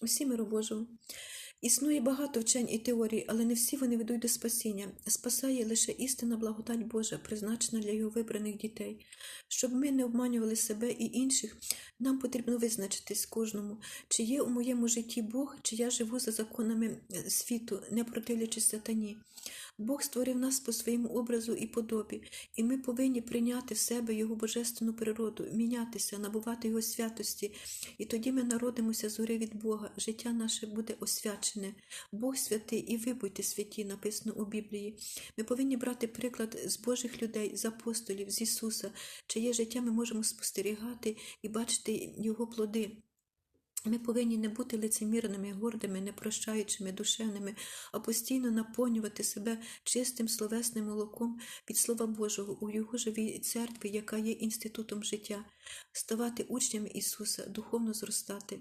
Усі миру Божого. Існує багато вчень і теорій, але не всі вони ведуть до спасіння. Спасає лише істинна благодать Божа, призначена для його вибраних дітей. Щоб ми не обманювали себе і інших, нам потрібно визначитись кожному, чи є у моєму житті Бог, чи я живу за законами е, світу, не противлячись сатані. Бог створив нас по своєму образу і подобі, і ми повинні прийняти в себе Його божественну природу, мінятися, набувати Його святості, і тоді ми народимося згори від Бога, життя наше буде освячене. Бог святий, і ви будьте святі, написано у Біблії. Ми повинні брати приклад з Божих людей, з апостолів, з Ісуса, чиє життя ми можемо спостерігати і бачити Його плоди. Ми повинні не бути лицемірними, гордими, непрощаючими, душевними, а постійно наповнювати себе чистим словесним молоком від Слова Божого у Його живій церкві, яка є інститутом життя, ставати учнями Ісуса, духовно зростати.